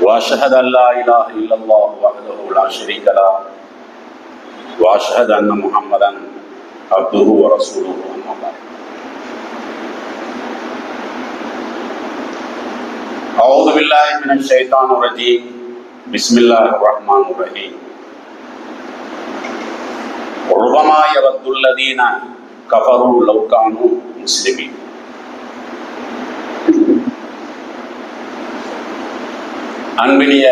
وأشهد أن لا إله إلا الله وحده لا شريك له. وأشهد أن محمدا عبده ورسوله أما بعد. أعوذ بالله من الشيطان الرجيم. بسم الله الرحمن الرحيم. ربما يود الذين كفروا لو كانوا مسلمين. அன்பினிய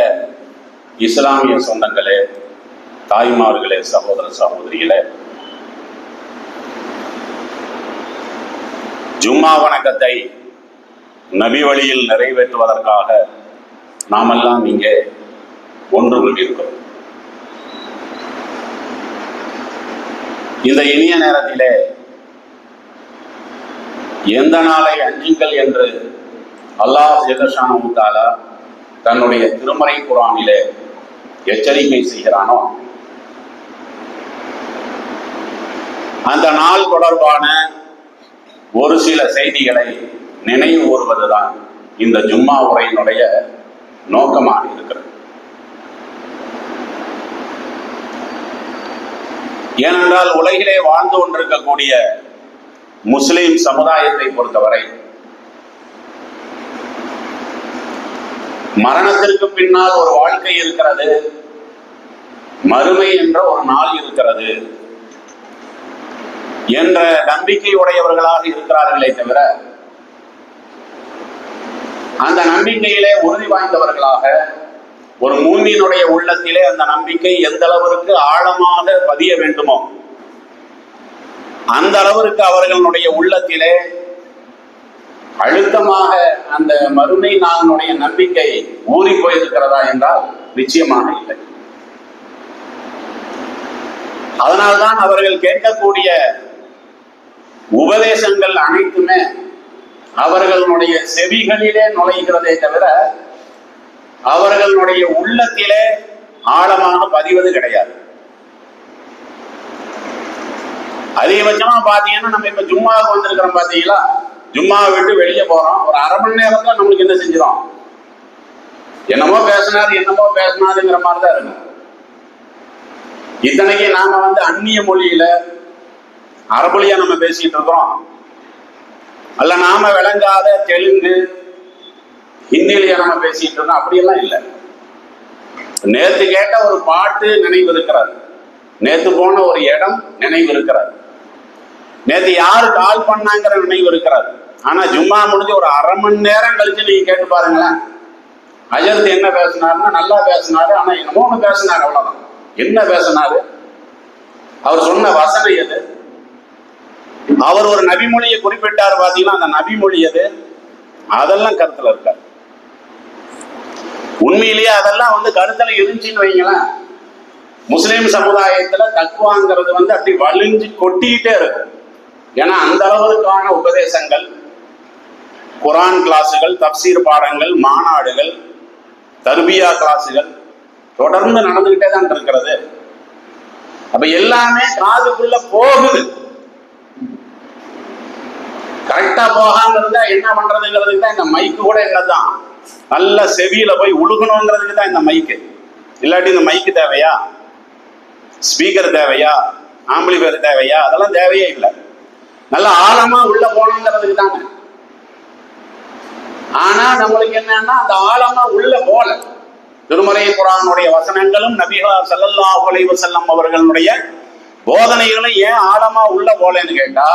இஸ்லாமிய சொந்தங்களே தாய்மார்களே சகோதர சகோதரிகளே ஜும்மா வணக்கத்தை நபி வழியில் நிறைவேற்றுவதற்காக நாமெல்லாம் இங்கே ஒன்று கொண்டிருக்கிறோம். இந்த இனிய நேரத்திலே எந்த நாளை அஞ்சுங்கள் என்று அல்லாஹ் ஜெகஷானு தாலா தன்னுடைய திருமறை குரானிலே எச்சரிக்கை செய்கிறானோ? அந்த நாள் தொடர்பான ஒரு சில செய்திகளை நினைவு கூறுவதுதான் இந்த ஜும்மா உரையினுடைய நோக்கமாக இருக்கிறது. ஏனென்றால் உலகிலே வாழ்ந்து கொண்டிருக்கக்கூடிய முஸ்லிம் சமுதாயத்தை பொறுத்தவரை மரணத்திற்கு பின்னால் ஒரு வாழ்க்கை இருக்கிறது. மறுமை என்ற ஒரு நாள் இருக்கிறது. என்ற நம்பிக்கை உடையவர்களாக இருக்கிறார்களே தவிர அந்த நம்பிக்கையிலே உறுதி வாய்ந்தவர்களாக ஒரு மூமியினுடைய உள்ளத்திலே அந்த நம்பிக்கை எந்த அளவிற்கு ஆழமாக பதிய வேண்டுமோ அந்த அளவிற்கு அவர்களுடைய உள்ளத்திலே அழுத்தமாக அந்த மறுமை நாளினுடைய நம்பிக்கை ஊறி போயிருக்கிறதா என்றால் நிச்சயமாக இல்லை. அதனால்தான் அவர்கள் கேட்கக்கூடிய உபதேசங்கள் அனைத்துமே அவர்களுடைய செவிகளிலே நுழைகிறதே தவிர அவர்களுடைய உள்ளத்திலே ஆழமாக பதிவது கிடையாது. அதிகபட்சமா பாத்தீங்கன்னா நம்ம இப்ப ஜும்மாவுக்கு வந்திருக்கிறோம் பாத்தீங்களா ஜும்மாவை விட்டு வெளியே போறோம். ஒரு அரை மணி நேரத்துல நம்மளுக்கு என்ன செஞ்சிடும் என்னமோ பேசினாரு என்னமோ பேசினாருங்கிற மாதிரி தான் இருக்கும் இத்தனைக்கு நாம வந்து அந்நிய மொழியில அரபொழியா நம்ம பேசிட்டு இருக்கிறோம். அல்ல நாம விளங்காத தெலுங்கு ஹிந்திலேயே நம்ம பேசிட்டு இருக்கோம் அப்படியெல்லாம் இல்லை. நேத்து கேட்ட ஒரு பாட்டு நினைவு இருக்கிறார் நேத்து போன ஒரு இடம் நினைவு இருக்கிறார் நேத்து யாரு கால் பண்ணாங்கிற நினைவு இருக்கிறார் ஆனா ஜும்மா முடிஞ்சு ஒரு அரை மணி நேரம் கழிச்சு நீங்க கேட்டு பாருங்களேன். அஜர்த் என்ன பேசினாருன்னா நல்லா பேசினாரு ஆனா என்னமோ ஒண்ணு பேசினாரு அவ்வளவுதான். என்ன பேசினாரு? அவர் சொன்ன வசனம் எது? அவர் ஒரு நபிமொழியை குறிப்பிட்டார் பாத்தீங்கன்னா அந்த நபிமொழி எது? அதெல்லாம் கருத்துல இருக்க? உண்மையிலேயே அதெல்லாம் வந்து கருத்துல இருந்துச்சுன்னு வைங்களேன். முஸ்லீம் சமுதாயத்துல தக்குவாங்கிறது வந்து அப்படி வலிஞ்சு கொட்டிக்கிட்டே இருக்கும். ஏன்னா அந்த அளவுக்கான உபதேசங்கள் குரான் கிளாஸுகள் தப்சீர் பாடங்கள் மாநாடுகள் தர்பியா கிளாஸுகள் தொடர்ந்து நடந்துகிட்டே தான் இருக்கிறது. அப்ப எல்லாமே காதுக்குள்ள போகுது. கரெக்டா போகாம இருந்தா என்ன பண்றதுங்கிறதுக்கு தான் இந்த மைக்கு கூட என்னதான் நல்ல செவியில போய் உழுகணுங்கிறதுக்கு தான் இந்த மைக்கு இல்லாட்டி இந்த மைக்கு தேவையா? ஸ்பீக்கர் தேவையா? ஆம்பிளிஃபயர் தேவையா? அதெல்லாம் தேவையே இல்லை. நல்ல ஆழமா உள்ள போகணுங்கிறதுக்கு தாங்க ஆனா நம்மளுக்கு என்னன்னா அந்த ஆழமா உள்ள போல திருமலை குரானுடைய வசனங்களும் நபிகா ஸல்லல்லாஹு அலைஹி வஸல்லம் அவர்களுடைய போதனைகளும் ஏன் ஆழமா உள்ள போலன்னு கேட்டா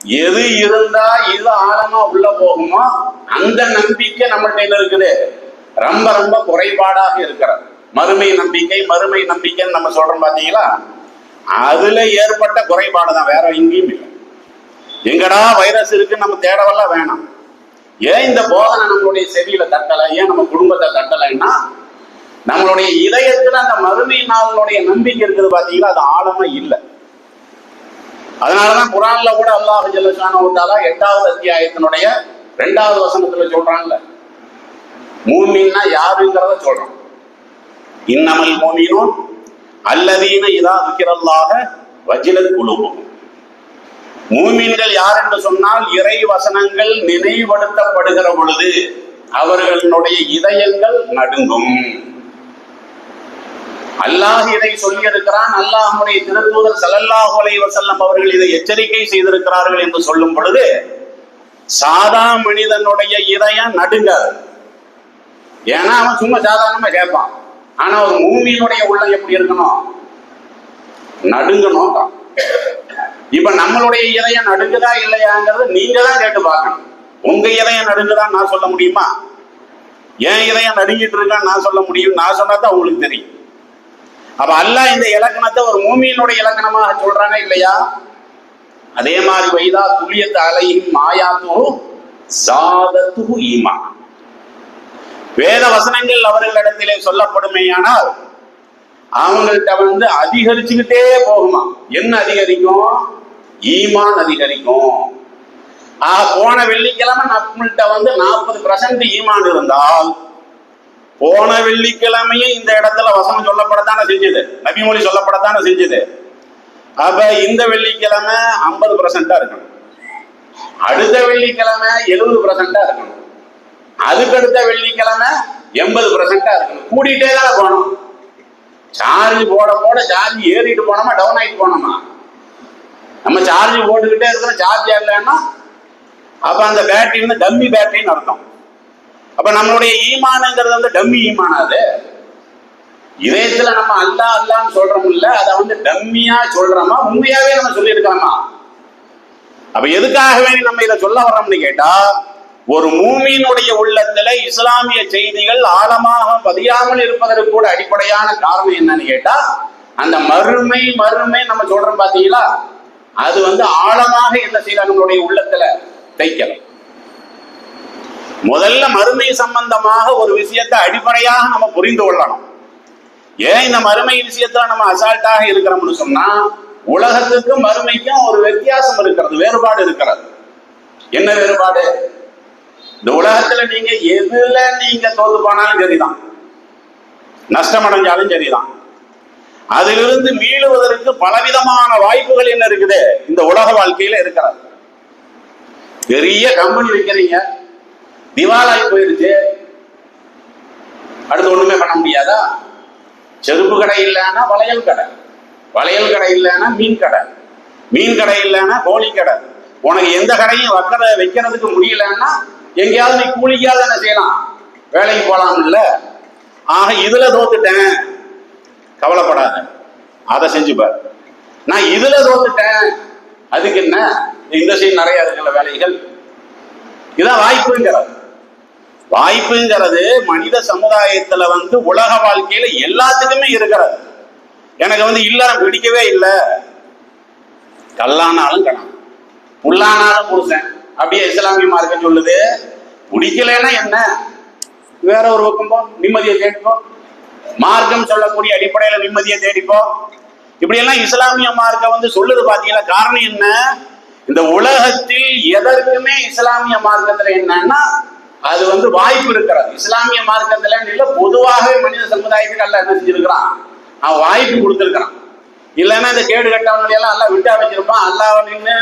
எது இருந்தா இது ஆழமா உள்ள போகுமோ அந்த நம்பிக்கை நம்மள்ட்ட இருக்குது. ரொம்ப ரொம்ப குறைபாடாக இருக்கிறது. மறுமை நம்பிக்கை மறுமை நம்பிக்கைன்னு நம்ம சொல்றோம் பாத்தீங்களா? அதுல ஏற்பட்ட குறைபாடு தான். வேற எங்கேயும் இல்லை. எங்கடா வைரஸ் இருக்குன்னு நம்ம தேடவெல்லாம் வேணாம். ஏன் இந்த போதனை நம்மளுடைய செவியில தட்டலை? ஏன் நம்ம குடும்பத்தை தட்டலைன்னா நம்மளுடைய இதயத்துல அந்த மறுமை நாளுடைய நம்பிக்கை இருக்குது பாத்தீங்கன்னா அது ஆழமா இல்லை. அதனாலதான் குரான்ல கூட அல்லாஹ் ஜல்லஷானா எட்டாவது அத்தியாயத்தினுடைய ரெண்டாவது வசனத்துல சொல்றான்ல மூமின்னா யாருங்கிறத சொல்றான். இன்னமல் மூமினும் அல்லதீன இதா விக்கிரல்லாக வஜிலத் குழுவும் மூமின்கள் யார் என்று சொன்னால் இறை வசனங்கள் நினைவுபடுத்தப்படுகிற பொழுது அவர்களுடைய இதயங்கள் நடுங்கும். அல்லாஹ் இதை சொல்லியிருக்கிறான். அல்லாஹுடைய திருத்தூதர் ஸல்லல்லாஹு அலைஹி அவர்கள் இதை எச்சரிக்கை செய்திருக்கிறார்கள் என்று சொல்லும் பொழுது சாதா மனிதனுடைய இதயம் நடுங்காது. ஏன்னா அவன் சும்மா சாதாரணமா கேட்பான். ஆனா ஒரு மூமியினுடைய உள்ளம் எப்படி இருக்கணும்? நடுங்கணும் இப்ப நம்மளுடைய இதயம் நடுங்குதா இல்லையாங்கிறது நீங்க தான் கேட்டு பார்க்கணும். உங்க இதயம் நடுங்குதா நான் சொல்ல முடியுமா? என் இதயம் நடுங்கிட்டு இருக்கான்னு நான் சொல்ல முடியும். நான் சொன்னா தான் உங்களுக்கு தெரியும். அப்ப அல்ல இந்த இலக்கணத்தை ஒரு மூமியினுடைய இலக்கணமாக சொல்றாங்க இல்லையா? அதே மாதிரி வைதா துல்லியத்து அலையும் மாயாத்து சாதத்து ஈமா வேத வசனங்கள் அவர்களிடத்திலே சொல்லப்படுமேயானால் அவங்கள்ட்ட வந்து அதிகரிச்சுக்கிட்டே போகுமா? என்ன அதிகரிக்கும்? ஈமான் அதிகரிக்கும். போன வெள்ளிக்கிழமை நம்மள்கிட்ட வந்து நாற்பது பர்சன்ட் ஈமான் இருந்தால் போன வெள்ளிக்கிழமையும் இந்த இடத்துல வசனம் சொல்லப்படத்தானே செஞ்சது? நபிமொழி சொல்லப்படத்தானே செஞ்சது? அப்ப இந்த வெள்ளிக்கிழமை ஐம்பது பர்சன்டா இருக்கணும். அடுத்த வெள்ளிக்கிழமை எழுபது பர்சன்டா இருக்கணும். அதுக்கடுத்த வெள்ளிக்கிழமை எண்பது பர்சன்டா இருக்கணும். கூட்டிகிட்டே தான் போகணும். சார்ஜ் போட போட சார்ஜ் ஏறிட்டு போனோமா டவுன் ஆகிட்டு போனோமா? நம்ம சார்ஜ் போட்டுக்கிட்டே இருக்கிறோம் சார்ஜ் ஏறலைன்னா அப்ப அந்த பேட்டரி வந்து டம்மி பேட்டரின்னு அர்த்தம். அப்ப நம்மளுடைய ஈமானுங்கிறது வந்து டம்மி ஈமான் அது? இதயத்துல நம்ம அல்லா அல்லான்னு சொல்றோம் இல்ல அதை வந்து டம்மியா சொல்றோமா உண்மையாவே நம்ம சொல்லியிருக்காமா அப்ப எதுக்காக வேண்டி நம்ம இதை சொல்ல வர்றோம்னு கேட்டா ஒரு மூமியினுடைய உள்ளத்துல இஸ்லாமிய செய்திகள் ஆழமாக பதியாமல் இருப்பதற்கு கூட அடிப்படையான காரணம் என்னன்னு கேட்டா அந்த மறுமை மறுமை நம்ம சொல்றோம் பாத்தீங்களா? அது வந்து ஆழமாக என்ன செய்யலாம் நம்மளுடைய உள்ளத்துல தைக்கலாம் முதல்ல மறுமை சம்பந்தமாக ஒரு விஷயத்தை அடிப்படையாக நம்ம புரிந்து கொள்ளணும். ஏன் இந்த மறுமை விஷயத்துல நம்ம அசால்ட்டாக இருக்கிறோம்னு சொன்னா உலகத்துக்கும் மறுமைக்கும் ஒரு வித்தியாசம் இருக்கிறது வேறுபாடு இருக்கிறது. என்ன வேறுபாடு? இந்த உலகத்துல நீங்க எதுல நீங்க தோத்து போனாலும் சரிதான். நஷ்டம் அடைஞ்சாலும் சரிதான். அதிலிருந்து மீளுவதற்கு பலவிதமான வாய்ப்புகள் என்ன இருக்குது? இந்த உலக வாழ்க்கையில இருக்கிறது. பெரிய கம்பெனி வைக்கிறீங்க. திவாலாகி போயிருச்சு. அடுத்து ஒண்ணுமே பண்ண முடியாதா? செருப்பு கடை இல்லைன்னா வளையல் கடை. வளையல் கடை இல்லைன்னா மீன் கடை. மீன் கடை இல்லைன்னா கோழி கடை. உனக்கு எந்த கடையும் வைக்கிற வைக்கிறதுக்கு முடியலன்னா எங்கேயாவது நீ கூலிக்காவது என்ன செய்யலாம். வேலைக்கு போகலாம் இல்ல. ஆக இதுல தோத்துட்டேன். கவலைப்படாத. அதை செஞ்சுப்பார் நான் இதுல தோத்துட்டேன். அதுக்கு என்ன? இந்த சைடு நிறைய இருக்குல்ல வேலைகள். இதான் வாய்ப்புங்கிறது. வாய்ப்புங்கிறது மனித சமுதாயத்துல வந்து உலக வாழ்க்கையில எல்லாத்துக்குமே இருக்கிறது. எனக்கு வந்து இல்லறம் பிடிக்கவே இல்லை. கல்லானாலும் கணம் புல்லானாலும் புருஷன். அப்படியே இஸ்லாமிய மார்க்கம் சொல்லுது. பிடிக்கலன்னா என்ன? வேற ஒரு பக்கம் நிம்மதியை தேடிப்போம் மார்க்கம் சொல்லக்கூடிய அடிப்படையில நிம்மதியை தேடிப்போம் இப்படி எல்லாம் இஸ்லாமிய மார்க்கம் வந்து சொல்லுது பாத்தீங்கன்னா காரணம் என்ன? இந்த உலகத்தில் எதற்குமே இஸ்லாமிய மார்க்கத்துல என்னன்னா அது வந்து வாய்ப்பு இருக்கிறது. இஸ்லாமிய மார்க்கத்துல இல்ல பொதுவாகவே மனித சமுதாயத்துக்கு அல்ல என்ன செஞ்சிருக்கிறான்? அவன் வாய்ப்பு கொடுத்திருக்கிறான். இல்லைன்னா இந்த கேடு கட்டவங்களை எல்லாம் அல்லா விட்டா வச்சிருப்பான். அல்லாஹ் நின்று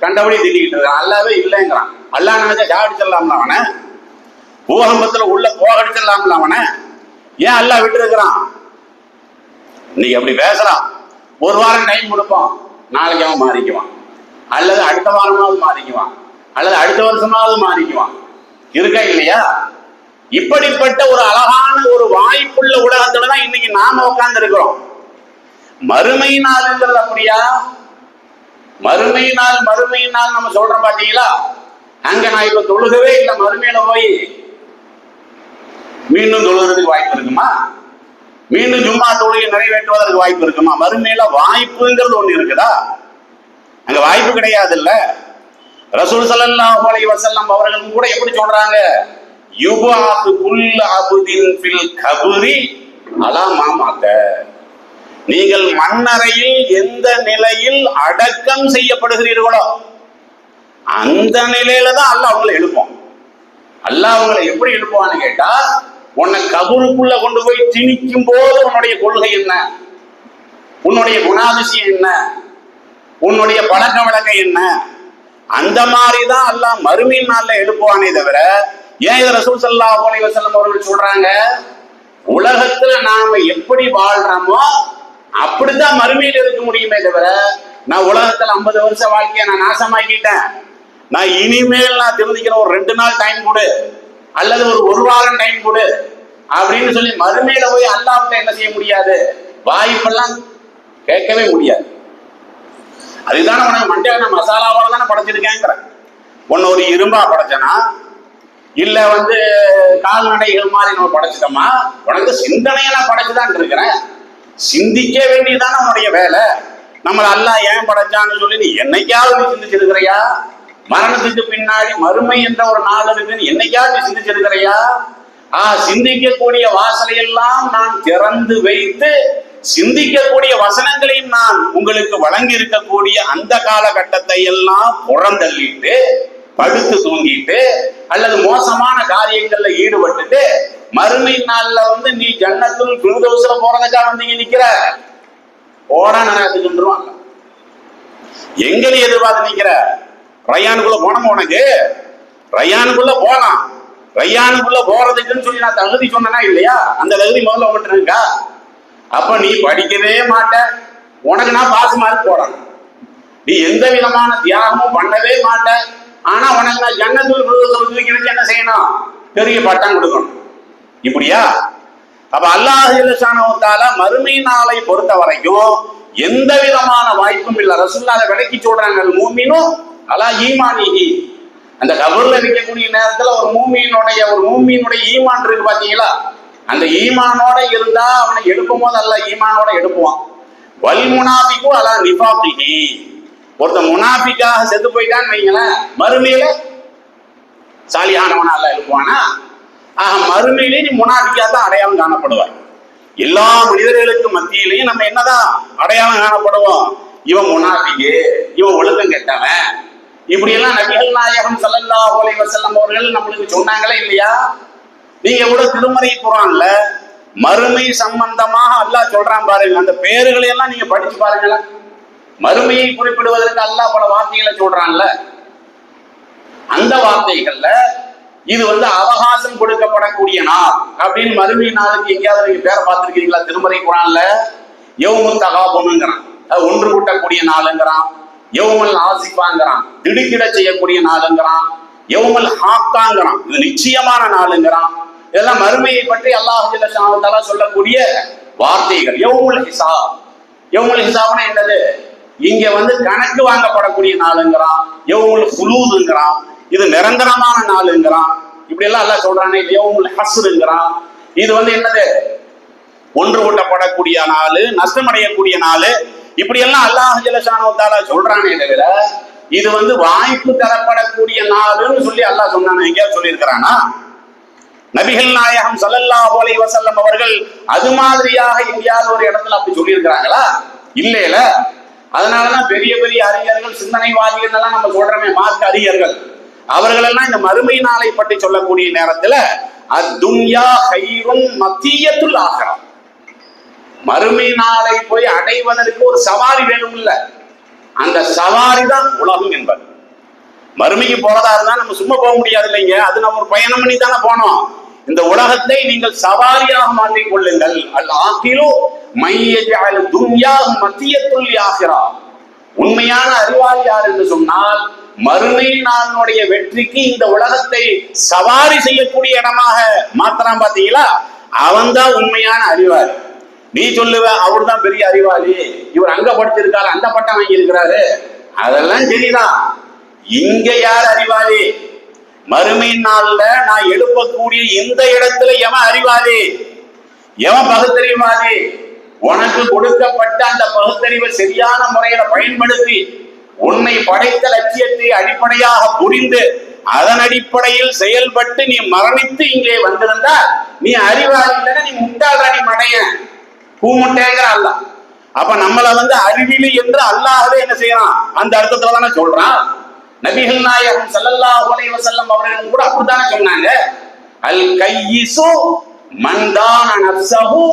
கண்டபடி திட்டிக்கிட்டு இருக்கான். அல்லாவே இல்லைங்கிறான். அல்லா நினைச்சா ஜாடிச்சிடலாம்ல அவனை? பூகம்பத்துல உள்ள போகடிச்சிடலாம்ல அவனை? ஏன் அல்லாஹ் விட்டு இருக்கிறான்? இன்னைக்கு அப்படி பேசுறான். ஒரு வாரம் டைம் கொடுப்போம் நாளைக்கு அவன் மாறிக்குவான். அல்லது அடுத்த வாரமாவது மாறிக்குவான். அல்லது அடுத்த வருஷமாவது மாறிக்குவான். இருக்கா இல்லையா? இப்படிப்பட்ட ஒரு அழகான ஒரு வாய்ப்புள்ள உலகத்துல தான் இன்னைக்கு நாம உட்கார்ந்து இருக்கிறோம் மறுமை நாளுங்கிறது அப்படியா மறுமை நாள் மறுமை நாள் நம்ம சொல்றோம் பாத்தீங்களா? அங்க நான் இப்ப தொழுகவே இல்லை மறுமையில போய் மீண்டும் தொழுகிறதுக்கு வாய்ப்பு இருக்குமா? மீண்டும் ஜும்மா தொழுகை நிறைவேற்றுவதற்கு வாய்ப்பு இருக்குமா? மறுமையில வாய்ப்புங்கிறது ஒண்ணு இருக்குதா? அங்க வாய்ப்பு கிடையாது இல்ல ரசூல் ஸல்லல்லாஹு அலைஹி வஸல்லம் அவர்களும் கூட எப்படி சொல்றாங்க? யுபாத்து குல் அபுதின் ஃபில் கபுரி அலா மாமாக்க நீங்கள் மண்ணறையில் எந்த நிலையில் அடக்கம் செய்யப்படுகிறீர்களோ அந்த நிலையில தான் அல்ல அவங்களை எழுப்போம் அல்ல அவங்களை எப்படி எழுப்புவான்னு கேட்டா உன்னை கபூருக்குள்ள கொண்டு போய் திணிக்கும் போது உன்னுடைய கொள்கை என்ன? உன்னுடைய குணாதிசயம் என்ன? உன்னுடைய பழக்க வழக்கம் என்ன? அந்த மாதிரி தான் அல்லாஹ் மறுமையின் நாள்ல எழுப்புவானே தவிர ஏன் இதை ரசூல் சல்லா அலி வசலம் அவர்கள் சொல்றாங்க? உலகத்துல நாம எப்படி வாழ்றோமோ அப்படித்தான் மறுமையில் இருக்க முடியுமே தவிர நான் உலகத்துல ஐம்பது வருஷம் வாழ்க்கையை நான் நாசமாக்கிட்டேன். நான் இனிமேல் நான் திருந்திக்கிற ஒரு ரெண்டு நாள் டைம் கொடு அல்லது ஒரு ஒரு வாரம் டைம் கொடு அப்படின்னு சொல்லி மறுமையில போய் அல்லாவிட்ட என்ன செய்ய முடியாது? வாய்ப்பெல்லாம் கேட்கவே முடியாது. அதுதான் உனக்கு மண்டையில மசாலாவோட தானே படைச்சிருக்கேங்கிறேன். ஒன்னு ஒரு இரும்பா படைச்சனா? இல்ல வந்து கால்நடைகள் மாதிரி நம்ம படைச்சிட்டோமா? உனக்கு சிந்தனையெல்லாம் படைச்சுதான் இருக்கிறேன். சிந்திக்க வேண்டியதான் நம்முடைய வேலை. நம்மளை அல்லாஹ் ஏன் படைச்சான்னு சொல்லி நீ என்னைக்காவது நீ சிந்திச்சிருக்கிறையா? மரணத்துக்கு பின்னாடி மறுமை என்ற ஒரு நாள் இருக்குன்னு என்னைக்காவது நீ சிந்திச்சிருக்கிறையா? ஆ சிந்திக்கக்கூடிய வாசலையெல்லாம் நான் திறந்து வைத்து சிந்திக்கக்கூடிய வசனங்களையும் நான் உங்களுக்கு வழங்கி இருக்கக்கூடிய அந்த காலகட்டத்தை எல்லாம் புறந்தள்ளிட்டு படுத்து தூங்கிட்டு அல்லது மோசமான காரியங்கள்ல ஈடுபட்டுட்டு மறுமை நாள்ல வந்து நீ ஜன்னத்துல் குருதோசுல போறதுக்கா வந்து இங்க நிக்கிற. போட நினைத்துக்கின்றுவாங்க எங்க நீ எதிர்பார்த்து நிக்கிற. ரயானுக்குள்ள போனோம் உனக்கு? ரயானுக்குள்ள போலாம். ரயானுக்குள்ள போறதுக்குன்னு சொல்லி நான் தகுதி சொன்னனா இல்லையா? அந்த தகுதி முதல்ல உங்கள்கிட்ட இருக்கா? அப்ப நீ படிக்கவே மாட்ட. உனக்கு நான் பாஸ் மார்க் போடணும். நீ எந்த விதமான தியாகமும் பண்ணவே மாட்ட. ஆனா உனக்கு நான் ஜன்னத்துல் தூக்கி என்ன செய்யணும்? பெரிய பட்டம் கொடுக்கணும். இப்படியா? அப்ப அல்லாஹால மறுமை நாளை பொறுத்த வரைக்கும் எந்த விதமான வாய்ப்பும் இல்ல. ரசுல்லாத விலக்கி சொல்றாங்க மூமினும் அலா ஈமானிகி அந்த கபர்ல இருக்கக்கூடிய நேரத்துல ஒரு மூமியினுடைய ஒரு மூமியினுடைய ஈமான் இருக்கு பாத்தீங்களா? அந்த ஈமானோட இருந்தா அவனை எடுக்கும் போது அல்ல ஈமானோட எடுப்புவான் வல் முனாபிக்கும் அலா நிபாபிகி ஒருத்தன் முனாபிக்காக செத்து போயிட்டான்னு வைங்களேன் மறுமையில சாலியானவனா அல்ல எழுப்புவானா ஆக மறுமையிலே நீ முனாபிக்கா தான் அடையாளம் காணப்படுவார் எல்லா மனிதர்களுக்கு மத்தியிலையும் நம்ம என்னதான் அடையாளம் காணப்படுவோம்? இவன் முனாபிக்கு இவன் ஒழுக்கம் கெட்டவன். இப்படி எல்லாம் நபிகள் நாயகம் ஸல்லல்லாஹு அலைஹி வசல்லம் அவர்கள் நம்மளுக்கு சொன்னாங்களே இல்லையா? நீங்க கூட திருமறை குரான்ல மறுமை சம்பந்தமாக அல்லாஹ் சொல்றான் பாருங்க. அந்த பேர்களை எல்லாம் நீங்க படிச்சு பாருங்களேன் மறுமையை குறிப்பிடுவதற்கு அல்லாஹ் பல வார்த்தைகளை சொல்றான்ல. அந்த வார்த்தைகள்ல இது வந்து அவகாசம் கொடுக்கப்படக்கூடிய நாள். அப்படின்னு மறுமை நாளுக்கு எங்கேயாவது நீங்க பேரை பார்த்திருக்கீங்களா? திருமறை குரான்ல யவுமுல் தகாபுனுங்கிறான் அது ஒன்று கூட்டக்கூடிய நாளுங்கிறான். யவுமல் ஆசிப்பாங்கிறான் திடுக்கிட செய்யக்கூடிய நாளுங்கிறான். யவுமல் ஹாக்காங்கிறான். இது நிச்சயமான நாளுங்கிறான். இதெல்லாம் மறுமையை பற்றி அல்லாஹ் சொல்லக்கூடிய வார்த்தைகள். யவுமுல் ஹிசா யவுமுல் ஹிசாப்னா என்னது? இங்க வந்து கணக்கு வாங்கப்படக்கூடிய நாளுங்கிறான். யவுமுல் ஹுலூதுங்கிறான். இது நிரந்தரமான நாளுங்கிறான். இப்படி எல்லாம் எல்லாம் சொல்றானே யவுமுல் ஹஸ்ருங்கிறான். இது வந்து என்னது? ஒன்று கூட்டப்படக்கூடிய நாள் நஷ்டமடையக்கூடிய நாள். இப்படி எல்லாம் அல்லாஹ் ஜலசானவத்தால சொல்றானே தவிர இது வந்து வாய்ப்பு தரப்படக்கூடிய நாளுன்னு சொல்லி அல்லாஹ் சொன்னானே எங்கேயாவது சொல்லியிருக்கிறானா? நபிகள் நாயகம் ஸல்லல்லாஹு அலைஹி வசல்லம் அவர்கள் அது மாதிரியாக எங்கேயாவது ஒரு இடத்துல அப்படி சொல்லியிருக்கிறாங்களா? இல்லையில. அதனாலதான் பெரிய பெரிய அறிஞர்கள் சிந்தனைவாதிகள் எல்லாம் நம்ம சொல்றோமே மார்க்க அறிஞர்கள். அவர்களெல்லாம் இந்த மறுமை நாளை பற்றி சொல்லக்கூடிய நேரத்துல அத்துன்யா ஹைருன் மத்தியத்துல் ஆகரம் மறுமை நாளை போய் அடைவதற்கு ஒரு சவாரி வேணும் இல்ல அந்த சவாரி தான் உலகம் என்பது. மறுமைக்கு போறதா இருந்தா நம்ம சும்மா போக முடியாது இல்லைங்க அது நம்ம ஒரு பயணம் பண்ணி தானே போனோம். இந்த உலகத்தை நீங்கள் சவாரியாக மாற்றிக் கொள்ளுங்கள். அல் ஆக்கிலோ மையஜால் துன்யா மத்தியத்துல் ஆகிறா உண்மையான அறிவாளி யார் என்று சொன்னால் மறுமை நாளினுடைய வெற்றிக்கு இந்த உலகத்தை சவாரி செய்யக்கூடிய இடமாக மாத்திரம் பாத்தீங்களா அவன்தான் உண்மையான அறிவாளி. நீ சொல்லுவ அவர் தான் பெரிய அறிவாளி. இவர் அங்க படிச்சிருக்காரு அந்த பட்டம் வாங்கி இருக்கிறாரு அதெல்லாம் சரிதான். இங்க யார் அறிவாளி? மறுமை நாள்ல நான் எழுப்பக்கூடிய இந்த இடத்துல எவன் அறிவாளி? எவன் பகுத்தறிவாளி? உனக்கு கொடுக்கப்பட்ட அந்த பகுத்தறிவை சரியான முறையில பயன்படுத்தி உன்னை படைத்த லட்சியத்தை அடிப்படையாக புரிந்து அதன் அடிப்படையில் செயல்பட்டு நீ மரணித்து இங்கே வந்திருந்தால் நீ அறிவாளி இல்லைன்னா நீ முட்டாளா நீ மடையன் பூமுட்டேங்கிற அல்ல. அப்ப நம்மளை வந்து அறிவிலி என்று அல்லாஹவே என்ன செய்யறான்? அந்த அர்த்தத்துல தானே சொல்றான். நபிகள் நாயகம் சல்லல்லா அலைஹி செல்லம் அவர்களும் கூட அப்படித்தானே சொன்னாங்க. அல் கையிசு மந்தான நர்சகு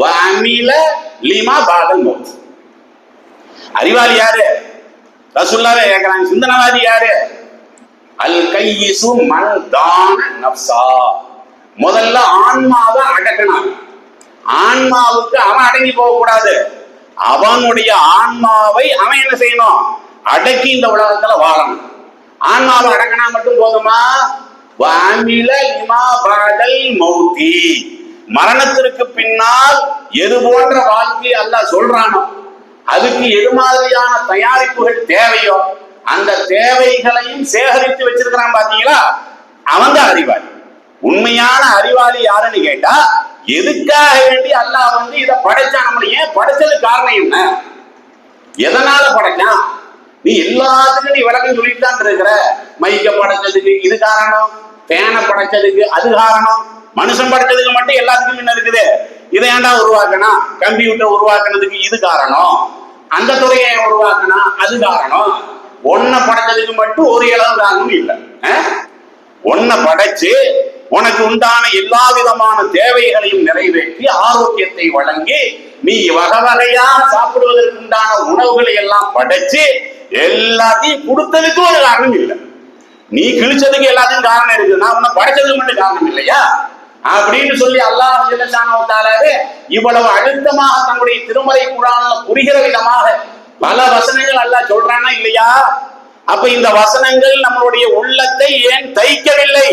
வ அமில லிமா பாதல் அறிவாளி யாரு? ரசுல்லாவே கேட்கிறாங்க சிந்தனவாதி யாரு? அல் கையிசு மன்தான நப்சா. முதல்ல ஆன்மாவை அடக்கணும். ஆன்மாவுக்கு அவன் அடங்கி போக கூடாது அவனுடைய ஆன்மாவை அவன் என்ன செய்யணும்? அடக்கி இந்த உலகத்துல வாழணும். ஆன்மாவை அடக்கினா மட்டும் போதுமா? வாமில இமா பாடல் மௌதி மரணத்திற்கு பின்னால் எது போன்ற வாழ்க்கை அல்ல சொல்றானோ அதுக்கு எது மாதிரியான தயாரிப்புகள் தேவையோ அந்த தேவைகளையும் சேகரித்து வச்சிருக்கிறான் பாத்தீங்களா? அவன் தான் அறிவாளி. உண்மையான அறிவாளி யாருன்னு கேட்டா எதுக்காக வேண்டி அல்லாஹ் வந்து இதை படைச்சான் நம்மள ஏன் படைச்சதுக்கு காரணம் என்ன? எதனால படைச்சான் நீ எல்லாத்துக்கும் நீ விளக்கம் சொல்லிட்டு தான் இருக்கிற. மைக்க படைச்சதுக்கு இது காரணம் பேனை படைச்சதுக்கு அது காரணம் மனுஷன் படைச்சதுக்கு மட்டும் எல்லாத்துக்கும் என்ன இருக்குது. இதை ஏன்டா உருவாக்கினா? கம்ப்யூட்டர் உருவாக்குனதுக்கு இது காரணம். அந்த துறையை உருவாக்கினா? அது காரணம். ஒன்ன படைச்சதுக்கு மட்டும் ஒரு இளவு காரணம் இல்லை. ஒன்ன படைச்சு உனக்கு உண்டான எல்லா விதமான தேவைகளையும் நிறைவேற்றி ஆரோக்கியத்தை வழங்கி நீ வகை வகையா சாப்பிடுவதற்கு உண்டான உணவுகளை எல்லாம் படைச்சு எல்லாத்தையும் கொடுத்ததுக்கு ஒரு காரணம் இல்லை. நீ கிழிச்சதுக்கு எல்லாத்துக்கும் காரணம் இருக்கு நான் உன்னை படைச்சதுக்கு மட்டும் காரணம் இல்லையா? அப்படின்னு சொல்லி அல்லாஹ் ஜெல்லஷானவத்தாலே இவ்வளவு அழுத்தமாக தன்னுடைய திருமலை குரான்ல புரிகிற விதமாக பல வசனங்கள் அல்லாஹ் சொல்றானா இல்லையா? அப்ப இந்த வசனங்கள் நம்மளுடைய உள்ளத்தை ஏன் தைக்கவில்லை?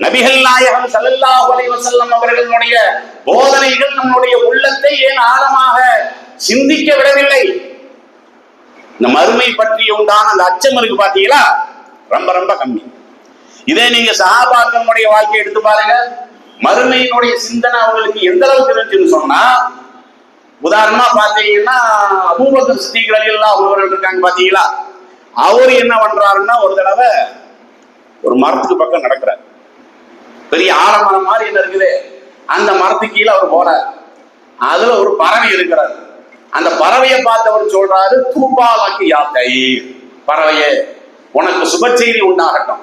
நபிகள் நாயகம் சல்லாஹ் அலைஹி அவர்களுடைய போதனைகள் நம்முடைய உள்ளத்தை ஏன் ஆழமாக சிந்திக்க விடவில்லை? இந்த மறுமை பற்றி உண்டான அந்த அச்சம் இருக்கு பாத்தீங்களா? ரொம்ப ரொம்ப கம்மி. இதே நீங்க சஹாபாக்களுடைய வாழ்க்கையை எடுத்து பாருங்க. மறுமையினுடைய சிந்தனை அவங்களுக்கு எந்த அளவுக்கு இருந்துச்சுன்னு சொன்னா உதாரணமா பாத்தீங்கன்னா அபூபக்கர் சித்திகள் எல்லாம் ஒருவர்கள் இருக்காங்க பாத்தீங்களா அவர் என்ன பண்றாருன்னா ஒரு தடவை ஒரு மரத்துக்கு பக்கம் நடக்கிறார். பெரிய ஆலமரம் மாதிரி என்ன இருக்குது? அந்த மரத்துக்கு கீழே அவர் போறார். அதுல ஒரு பறவை இருக்கிறார். அந்த பறவையை பார்த்தவர் சொல்றாரு தூபாலாக்கு யாத்தை பறவையே உனக்கு சுப செய்தி உண்டாகட்டும்.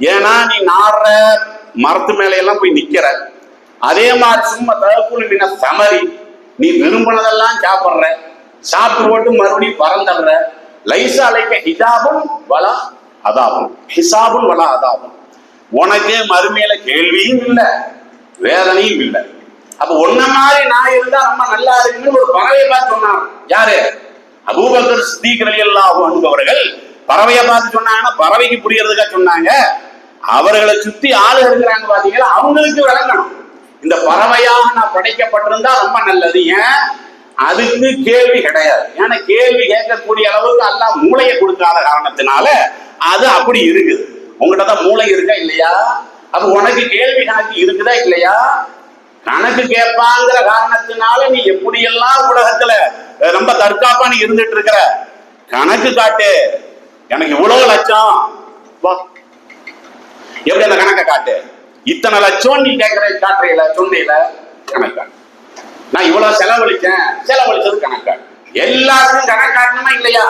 ஏன்னா நீ நாடுற மரத்து மேலையெல்லாம் எல்லாம் போய் நிக்கிற. அதே மாதிரி சும்மா தகுப்புல நின்ன சமரி நீ விரும்பினதெல்லாம் சாப்பிடுற. சாப்பிட்டு போட்டு மறுபடியும் பறந்துடுற. லைசா அலைக்க ஹிஜாபும் வலா அதாபும். ஹிசாபும் வலா அதாபும். உனக்கே மறுமையில கேள்வியும் இல்லை வேதனையும் இல்லை. அப்ப ஒன்ன மாதிரி நான் இருந்தா ரொம்ப நல்லா இருக்குன்னு ஒரு பறவையை பார்த்து சொன்னான். யாரு? அபூபக்கர் சித்திக் ரலியல்லாஹு அன்ஹு அவர்கள். பறவையை பார்த்து சொன்னாங்கன்னா பறவைக்கு புரியறதுக்காக சொன்னாங்க? அவர்களை சுத்தி ஆளு இருக்கிறாங்க பாத்தீங்களா? அவங்களுக்கு விளங்கணும். இந்த பறவையாக நான் படைக்கப்பட்டிருந்தா ரொம்ப நல்லது. ஏன்? அதுக்கு கேள்வி கிடையாது. ஏன்னா கேள்வி கேட்கக்கூடிய அளவுக்கு எல்லாம் மூளையை கொடுக்காத காரணத்தினால அது அப்படி இருக்குது. உங்ககிட்ட தான் மூளை இருக்கா இல்லையா? அப்ப உனக்கு கேள்வி கணக்கு இருக்குதா இல்லையா? கணக்கு கேட்பாங்கிற காரணத்தினால நீ எப்படியெல்லாம் உலகத்துல ரொம்ப தற்காப்பா நீ இருந்துட்டு இருக்கிற? கணக்கு காட்டு. எனக்கு இவ்வளவு லட்சம். எப்படி அந்த கணக்கை காட்டு? இத்தனை லட்சம் நீ கேட்கிற காட்டுறையில சொன்னையில கணக்கு நான் இவ்வளவு செலவழிச்சேன் செலவழிச்சது கணக்கு எல்லாருக்கும் கணக்காட்டணுமா இல்லையா?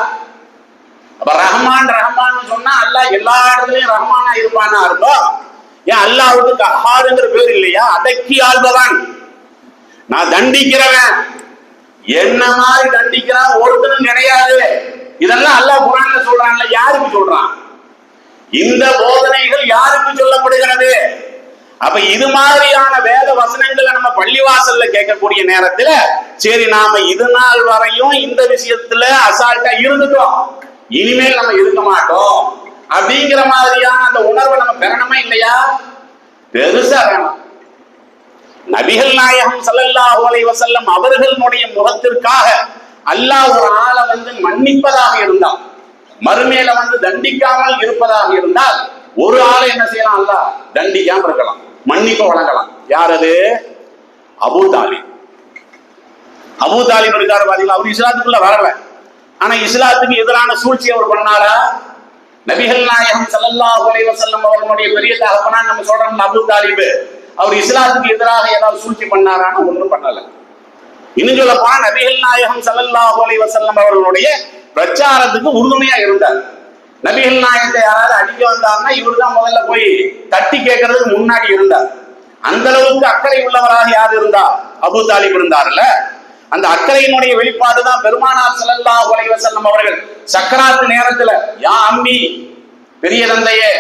அப்ப ரஹ்மான் ரஹ்மான் சொன்னா அல்லாஹ் எல்லா இடத்துலயும் ரஹ்மானா இருப்பானா இருக்கும் ஏன் அல்லாவுக்கு கஹாருங்கிற பேர் இல்லையா? அடக்கி ஆள்பவன். நான் தண்டிக்கிறவன். என்ன மாதிரி தண்டிக்கிறான்? ஒருத்தனும் கிடையாது. இதெல்லாம் அல்லாஹ் குரான்ல சொல்றான்ல யாருக்கு சொல்றான்? இந்த போதனைகள் யாருக்கு சொல்லப்படுகிறது? அப்ப இது மாதிரியான வேத வசனங்களை நம்ம பள்ளிவாசல்ல கேட்கக்கூடிய நேரத்துல சரி நாம இது நாள் வரையும் இந்த விஷயத்துல அசால்ட்டா இருந்துட்டோம். இனிமேல் நம்ம இருக்க மாட்டோம். அப்படிங்கிற மாதிரியான அந்த உணர்வை நம்ம பெறணுமா இல்லையா? பெருசா வேணும். நபிகள் நாயகம் ஸல்லல்லாஹு அலைஹி அவர்களுடைய முகத்திற்காக அல்லாஹ் ஒரு ஆளை வந்து மன்னிப்பதாக இருந்தான். மறுமையில வந்து தண்டிக்காமல் இருப்பதாக இருந்தால் ஒரு ஆளை என்ன செய்யலாம்? அல்ல தண்டிக்காம இருக்கலாம். மன்னிப்பு வழங்கலாம். யார் அது? அபூ அபுதாலி இருக்காரு பாத்தீங்களா? அவர் இஸ்லாத்துக்குள்ள வரல. ஆனா இஸ்லாத்துக்கு எதிரான சூழ்ச்சி அவர் பண்ணாரா? நபிகள் நாயகம் ஸல்லல்லாஹு அலைஹி வஸல்லம் அவர்களுடைய பெரிய தகப்பனா நம்ம சொல்றோம் அபூ தாலிபு. அவர் இஸ்லாத்துக்கு எதிராக ஏதாவது சூழ்ச்சி பண்ணாரான்னு ஒண்ணும் பண்ணல. இன்னும் சொல்லப்பா நபிகள் நாயகம் ஸல்லல்லாஹு அலைஹி அவர்களுடைய பிரச்சாரத்துக்கு உறுதுணையா இருந்தார். நபிகள் நாயகத்தை யாராவது அடிக்க வந்தாருன்னா இவர் தான் முதல்ல போய் தட்டி கேட்கறதுக்கு முன்னாடி இருந்தார். அந்த அளவுக்கு அக்கறை உள்ளவராக யார் இருந்தா? அபு தாலிப் இருந்தார்ல. அந்த அக்கறையினுடைய வெளிப்பாடு தான் பெருமானார் செல்லல்லா உலக செல்லும் அவர்கள் சக்கராத்து நேரத்துல யா அம்மி பெரிய தந்தையே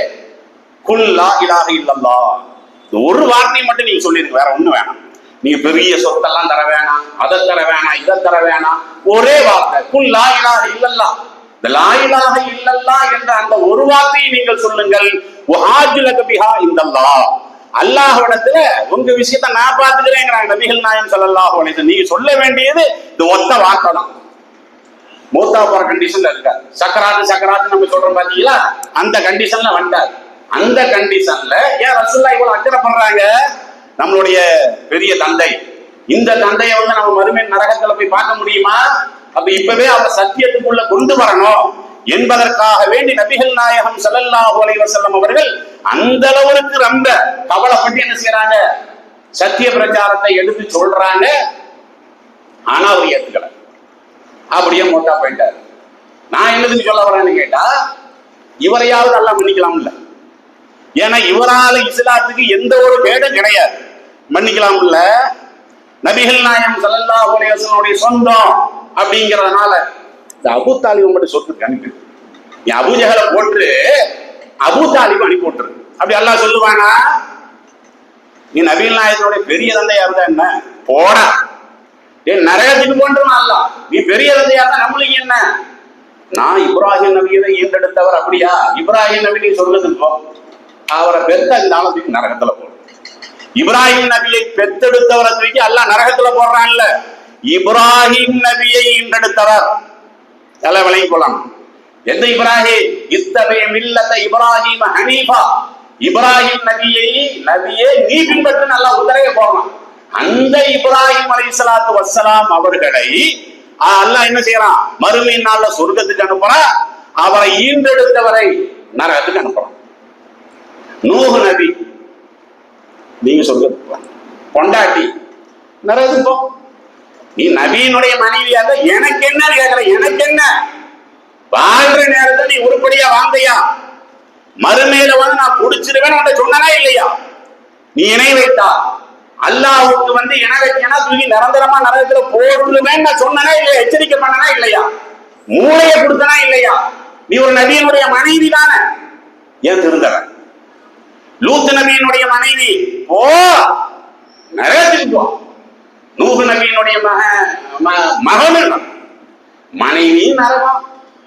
குல்லா இலாக இல்லல்லா ஒரு வார்த்தையை மட்டும் நீங்க சொல்லிருங்க வேற ஒண்ணு வேணாம். நீங்க பெரிய சொத்தெல்லாம் தர வேணாம் அதை தர வேணாம் இதை தர வேணாம். ஒரே வார்த்தை குல் லாயிலாக இல்லல்லா. இந்த லா இல்லல்லா என்ற அந்த ஒரு வார்த்தையை நீங்கள் சொல்லுங்கள். வஹாஜுலக பிஹா இந்தல்லாஹ் அல்லாஹ்விடத்துல உங்க விஷயத்தை நான் பாத்துக்கிறேங்கிறாங்க நபிகள் நாயம் ஸல்லல்லாஹு நீங்க சொல்ல வேண்டியது இந்த ஒத்த வார்த்தை தான். மூத்தா போற கண்டிஷன்ல இருக்காரு சக்கராத்து சக்கராத்து நம்ம சொல்றோம் பாத்தீங்களா? அந்த கண்டிஷன்ல வந்தார். அந்த கண்டிஷன்ல ஏன் ரசுல்லா இவ்வளவு அக்கறை பண்றாங்க? நம்மளுடைய பெரிய தந்தை இந்த தந்தையை வந்து நம்ம மறுமை நரகத்துல போய் பார்க்க முடியுமா? அப்ப இப்பவே அவர் சத்தியத்துக்குள்ள கொண்டு வரணும். என்பதற்காக வேண்டி நபிகள் நாயகம் ஸல்லல்லாஹு அலைவசல்லம் அவர்கள் அந்த அளவுக்கு ரொம்ப கவலைப்பட்டு என்ன செய்யறாங்க சத்திய பிரச்சாரத்தை எடுத்து சொல்றாங்க. ஆனா அவர் ஏத்துக்கல. அப்படியே மோட்டா போயிட்டார். நான் என்னதுன்னு சொல்ல வரேன்னு கேட்டா இவரையாவது நல்லா மன்னிக்கலாம்ல. ஏன்னா இவரால இஸ்லாத்துக்கு எந்த ஒரு கேடும் கிடையாது. மன்னிக்கலாம்ல. நபிகள் நாயம் ஸல்லல்லாஹு அலைஹி சொந்தம் அப்படிங்கறதுனால இந்த அபு தாலிபை மட்டும் சொத்துக்கு அனுப்பி நீ அபூஜஹல போட்டு அபு தாலிபை அனுப்பி விட்டுரு. அப்படி எல்லாம் சொல்லுவானா? நீ நபிகள் நாயகனுடைய பெரிய தந்தையா இருந்தா என்ன? போட. ஏன் நரகத்துக்கு போன்றுமா அல்ல நீ பெரிய தந்தையா இருந்தா நம்மளுக்கு என்ன? நான் இப்ராஹிம் நபியை ஈண்டெடுத்தவர் அப்படியா? இப்ராஹிம் நபி நீ சொல்றதுக்கு? அவரை பெத்த இந்த ஆளத்துக்கு நரகத்துல போடும் இப்ராஹிம் நபியை பெத்தெடுத்தவரை தூக்கி எல்லாம் நரகத்துல போடுறான்ல. இப்ராஹிம் நபியை ஈன்றெடுத்தவர் தலை விளங்கி கொள்ளலாம் எந்த இப்ராஹிம்? இத்தகைய மில்லத்த இப்ராஹிம் ஹனீஃபா. இப்ராஹிம் நபியை நபியை நீ பின்பற்று நல்லா உத்தரவே போடலாம் அந்த இப்ராஹிம் அலைஹிஸ்ஸலாத்து வஸ்ஸலாம் அவர்களை அல்லாஹ் என்ன செய்யறான்? மறுமை நாள்ல சொர்க்கத்துக்கு அனுப்புறான். அவரை ஈன்றெடுத்தவரை நரகத்துக்கு அனுப்புறான். நூஹ் நபி நீங்க சொர்க்கத்துக்கு பொண்டாட்டி நரகத்துக்கு போ நீ நவீனுடைய மனைவியா இருந்தா எனக்கு என்ன கேட்கற? எனக்கு என்ன? வாழ்ற நேரத்தை நீ உருப்படியா வாழ்ந்தையா? மறுமையில வந்து நான் புடிச்சிருவேன் உன்ட்ட சொன்னனா இல்லையா? நீ இணை வைத்தா அல்லாவுக்கு வந்து இணை வைக்கனா தூக்கி நிரந்தரமா நரகத்துல போட்டுருவேன் நான் சொன்னனா இல்லையா? எச்சரிக்கை பண்ணனா இல்லையா? மூளையை கொடுத்தனா இல்லையா? நீ ஒரு நவீனுடைய மனைவி தானே. ஏன் திருந்தவன் லூத்து நபியினுடைய மனைவி. போ. நரகத்துக்கு போ. நூகு நபியினுடைய மக ம- மகனும் மனைவி நரகம்.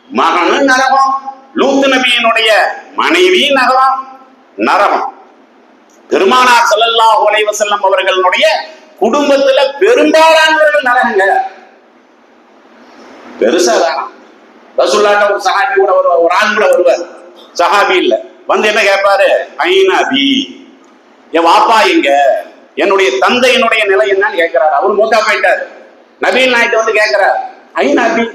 மகனும் நரகம். லூத்து நபியினுடைய மனைவி நரகம். நரகம். பெருமானார் செல்லல்லா உலைவ செல்லம் அவர்களுடைய குடும்பத்துல பெரும்பாலானவர்கள் நரகங்க. பெருசா வேணாம். ரசுல்லாட்ட ஒரு சஹாபி கூட வருவார். ஒரு ஆண் கூட வருவார். சஹாபி இல்லை. வந்து என்ன கேட்பாரு? ஐநபி என் வாப்பா எங்க? என்னுடைய தந்தையினுடைய நிலை என்னன்னு கேட்கிறாரு. அவர் மூத்தா போயிட்டாரு. நபீன் நாயத்தை வந்து கேட்கிறார். ஐநபி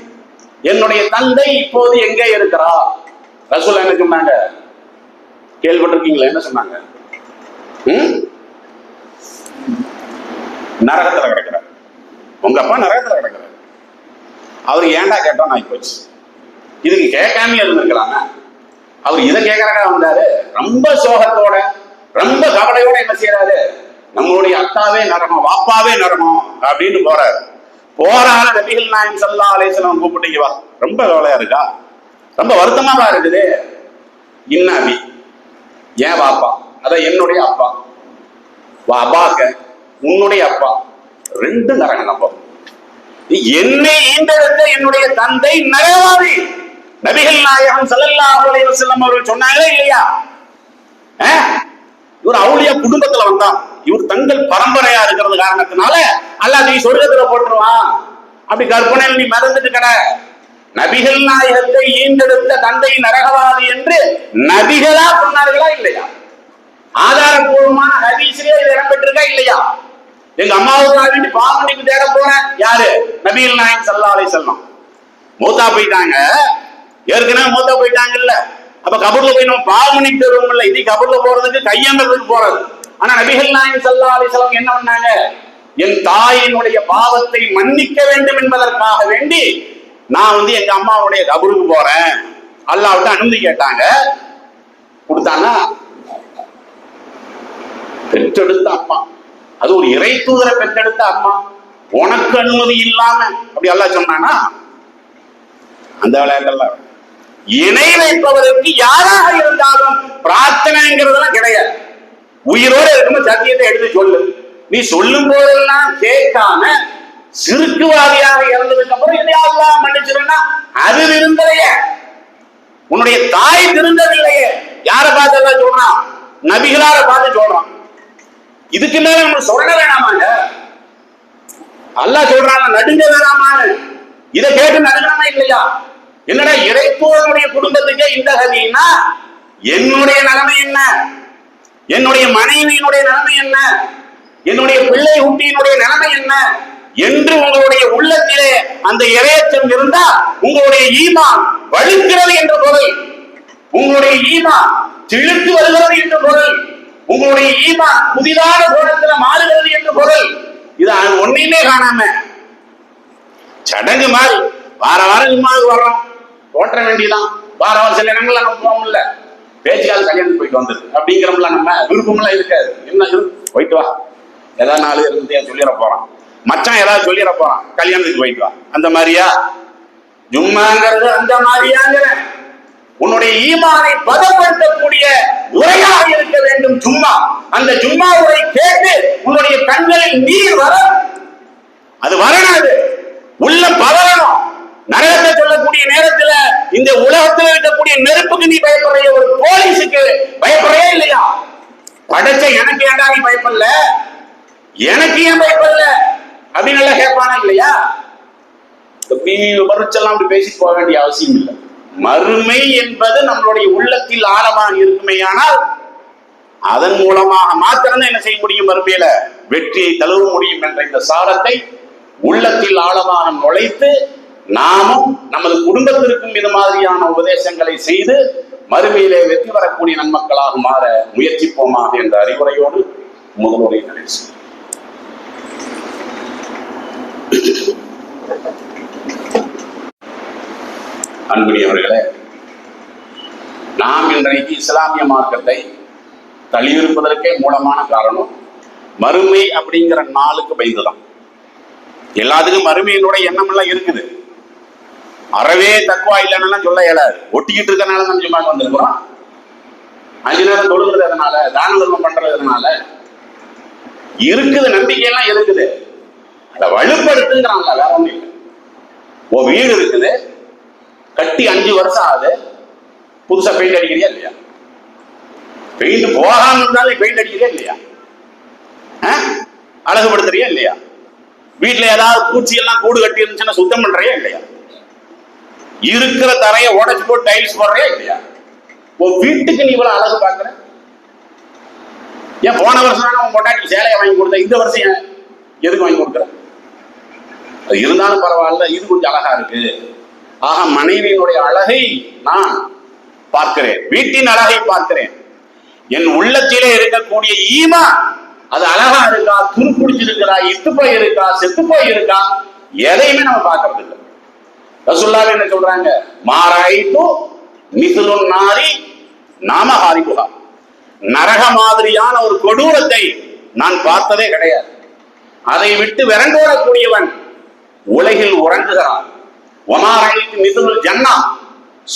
என்னுடைய தந்தை இப்போது எங்கே இருக்கிறா ரசூல் என்ன சொன்னாங்க? கேள்விப்பட்டிருக்கீங்களா? என்ன சொன்னாங்க? ம்? நரகத்துல கிடக்கிறார். உங்க அப்பா நரகத்துல கிடக்கிறார். அவர் ஏன்டா கேட்டோம் நான் போச்சு? இதுக்கு கேட்காம இருந்திருக்கலாமே. அவர் இதை கேட்கறக்கா வந்தாரு? ரொம்ப சோகத்தோட ரொம்ப கவலையோட என்ன செய்யறாரு நம்மளுடைய அத்தாவே நரகம் வாப்பாவே நரகம் அப்படின்னு போறாரு. போறாரு நபிகள் நாயம் சல்லா அலேசனம் கூப்பிட்டீங்க வா. ரொம்ப கவலையா இருக்கா? ரொம்ப வருத்தமாவா இருக்குது? இன்னாபி ஏன் வாப்பா? அதான் என்னுடைய அப்பா. வா உன்னுடைய அப்பா. ரெண்டு நரகம் நம்ப என்னை ஈந்தெடுத்த என்னுடைய தந்தை நரவாதி நபிகள் நாயகம் செல்லல்லா அலைஹி வஸல்லம் அவர்கள் சொன்னாங்களே இல்லையா? இவர் அவுளியா குடும்பத்துல வந்தான். இவர் தங்கள் பரம்பரையா இருக்கிறது காரணத்தினால அல்லாஹ் நீ சொர்க்கத்துல போட்டுருவான். அப்படி கற்பனையில் நீ மறந்துட்டு கட. நபிகள் நாயகத்தை ஈண்டெடுத்த தந்தை நரகவாதி என்று நபிகளா சொன்னார்களா இல்லையா? ஆதாரபூர்வமான ஹதீஸ்லயே இது இடம்பெற்றிருக்கா இல்லையா? எங்க அம்மாவுக்கு வேண்டி பாவனிக்கு தேட போறேன். யாரு? நபிகள் நாயகம் ஸல்லல்லாஹு செல்லும் மூத்தா போயிட்டாங்க. ஏற்கனவே மூத்த போயிட்டாங்கல்ல. அப்ப கபூர்ல போய் நம்ம பாவமணிக்கு இல்ல இது கபூர்ல போறதுக்கு கையேந்ததுக்கு போறது. ஆனா நபிகள் நாயகம் சல்லா அலைஹி என்ன பண்ணாங்க? என் தாயினுடைய பாவத்தை மன்னிக்க வேண்டும் என்பதற்காக வேண்டி நான் வந்து எங்க அம்மாவுடைய கபருக்கு போறேன். அல்லாஹ்விட்ட அனுமதி கேட்டாங்க. கொடுத்தானா பெற்றெடுத்த அம்மா. அது ஒரு இறை தூதரை பெற்றெடுத்த அம்மா. உனக்கு அனுமதி இல்லாம அப்படி எல்லாம் சொன்னானா? அந்த விளையாட்டெல்லாம் இணை வைப்பவருக்கு யாராக இருந்தாலும் பிரார்த்தனைங்கிறதுலாம் கிடையாது. உயிரோட இருக்கும்போது சத்தியத்தை எடுத்து சொல்லு. நீ சொல்லும் போதெல்லாம் கேட்காம சிறுக்குவாதியாக இறந்ததுக்கு அப்புறம் எதையாவது மன்னிச்சிருந்தா அது இருந்ததையே உன்னுடைய தாய் திருந்ததில்லையே யாரை பார்த்து எல்லாம் சொல்றான் நபிகளார பார்த்து சொல்றான் இதுக்கு மேல நம்ம சொல்ல வேணாமாங்க? அல்லாஹ் சொல்றாங்க நடுங்க வேணாமான்னு. இதை கேட்டு நடுங்கணுமா இல்லையா? என்னடா இறைத்தோழனுடைய குடும்பத்துக்கே இந்த கதினா என்னுடைய நிலைமை என்ன? என்னுடைய மனைவியினுடைய நிலைமை என்ன? என்னுடைய பிள்ளை ஊட்டியினுடைய நிலைமை என்ன? என்று உங்களுடைய உள்ளத்திலே அந்த இறையச்சம் இருந்தா உங்களுடைய ஈமா வலுக்கிறது என்ற பொருள். உங்களுடைய ஈமா செழுத்து வருகிறது என்று பொருள். உங்களுடைய ஈமா புதிதான கோணத்துல மாறுகிறது என்று பொருள். இது ஒன்னையுமே காணாம. சடங்கு மாதிரி வார வாரம் ஜும்மாவுக்கு வர்றோம். ஓட்ட வேண்டியதான் வார வாரம் சில இடங்கள்ல நம்ம முடியல பேச்சுக்கால் கல்யாணத்துக்கு போயிட்டு வந்தது. அப்படிங்கிறோம்ல நம்ம விருப்பம்லாம் இருக்காது. என்ன போயிட்டு வா. ஏதாவது நாலு இருந்து சொல்லிட போறான்? மச்சான் ஏதாவது சொல்லிட போறான். கல்யாணத்துக்கு போயிட்டு வா. அந்த மாதிரியா? ஜும்மாங்கிறது அந்த மாதிரியாங்கிற. உன்னுடைய ஈமானை பதப்படுத்தக்கூடிய உரையாக இருக்க வேண்டும் ஜும்மா. அந்த ஜும்மா உரை கேட்டு உன்னுடைய கண்களில் நீர் வர அது வரணும் அது. உள்ள பதறணும். நரகத்தை சொல்லக்கூடிய நேரத்துல இந்த உலகத்துல இருக்கக்கூடிய நெருப்புக்கு நீ பயப்படுறிய ஒரு போலீஸுக்கு பயப்படுறே இல்லையா? படைச்ச எனக்கு ஏன்டா நீ பயப்படல? எனக்கு ஏன் பயப்படல? அப்படின்னு எல்லாம் கேட்பானா இல்லையா? விமர்செல்லாம் அப்படி பேசி போக வேண்டிய அவசியம் இல்லை. மறுமை என்பது நம்மளுடைய உள்ளத்தில் ஆழமாக இருக்குமேயானால் அதன் மூலமாக மாத்திரம் என்ன செய்ய முடியும் மறுமையில? வெற்றியை தழுவ முடியும் என்ற இந்த சாரத்தை உள்ளத்தில் ஆழமாக நுழைத்து நாமும் நமது குடும்பத்திற்கும் இது மாதிரியான உபதேசங்களை செய்து மறுமையிலே வெற்றி வரக்கூடிய நன்மக்களாக மாற முயற்சிப்போமாக என்ற அறிவுரையோடு முதலுரை கணேசன் அன்புடையவர்களே நாம் இன்றைக்கு இஸ்லாமிய மார்க்கத்தை தள்ளியிருப்பதற்கே மூலமான காரணம் மறுமை அப்படிங்கிற நாளுக்கு பயந்துதான். எல்லாத்துக்கும் மறுமையினுடைய எண்ணம் எல்லாம் இருக்குது. அறவே தக்குவா இல்லைன்னு சொல்ல இயலாது. ஒட்டிக்கிட்டு இருக்கனால நம்ம ஜுமாக்கு வந்திருக்கிறோம். அஞ்சு நேரம் தொழுகிறது அதனால தான தர்மம் பண்றதுனால இருக்குது நம்பிக்கையெல்லாம் இருக்குது. அதை வலுப்படுத்துங்கிறாங்களா வேற ஒன்றும் இல்லை. ஓ வீடு இருக்குது. கட்டி அஞ்சு வருஷம் ஆகுது. புதுசா பெயிண்ட் அடிக்கிறியா இல்லையா? பெயிண்ட் போகாம இருந்தாலும் பெயிண்ட் அடிக்கிறியா இல்லையா? ஆ? அழகுபடுத்துறியா இல்லையா? வீட்டுல ஏதாவது பூச்சி எல்லாம் கூடு கட்டி இருந்துச்சுன்னா சுத்தம் பண்றியா இல்லையா? இருக்கிற தரைய உடைச்சு போட்டு டைல்ஸ் போடுறியா இல்லையா? உன் வீட்டுக்கு நீ இவ்வளவு அழகு பாக்குற ஏன் போன வருஷம் உன் பொண்டாட்டி சேலையை வாங்கி கொடுத்த இந்த வருஷம் ஏன் எதுக்கு வாங்கி கொடுக்குற? அது இருந்தாலும் பரவாயில்ல இது கொஞ்சம் அழகா இருக்கு. ஆக மனைவியினுடைய அழகை நான் பார்க்கிறேன் வீட்டின் அழகை பார்க்கிறேன். என் உள்ளத்திலே இருக்கக்கூடிய ஈமா அது அழகா இருக்கா துருப்பிடிச்சிருக்கிறா இத்து போய் இருக்கா செத்து போய் இருக்கா எதையுமே நம்ம பார்க்கறது இல்லை ரசுல்லாவே என்ன சொல்றாங்க? மாறாயிட்டு மிதுலுன் நாரி நாம ஹாரிபுகா நரக மாதிரியான ஒரு கொடூரத்தை நான் பார்த்ததே கிடையாது. அதை விட்டு விரண்டோடக்கூடியவன் உலகில் உறங்குகிறான். ஒமாராயிட்டு மிதுலுல் ஜன்னா.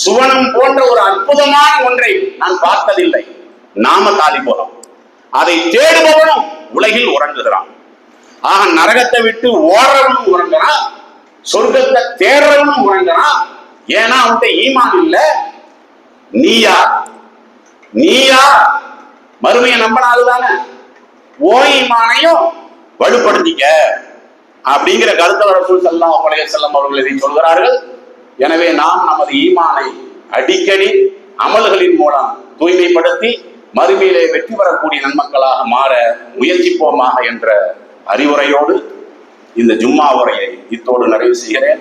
சுவனம் போன்ற ஒரு அற்புதமான ஒன்றை நான் பார்த்ததில்லை. நாம காலி அதை தேடுபவனும் உலகில் உறங்குகிறான். ஆக நரகத்தை விட்டு ஓடுறவனும் உறங்குறான் சொர்க்கத்தை தேடுறவனும் உறங்குறான் ஏன்னா அவன்கிட்ட ஈமான் இல்ல. நீயா நீயா மறுமையை நம்பினாலுதானே? ஓ ஈமானையும் வலுப்படுத்திக்க. அப்படிங்கிற கருத்தை ரசூல் ஸல்லல்லாஹு அலைஹி செல்லம் அவர்கள் இதை சொல்கிறார்கள். எனவே நாம் நமது ஈமானை அடிக்கடி அமல்களின் மூலம் தூய்மைப்படுத்தி மறுமையிலே வெற்றி பெறக்கூடிய நன்மக்களாக மாற முயற்சிப்போமாக என்ற அறிவுரையோடு இந்த ஜும்மா உரையை இத்தோடு நிறைவு செய்கிறேன்.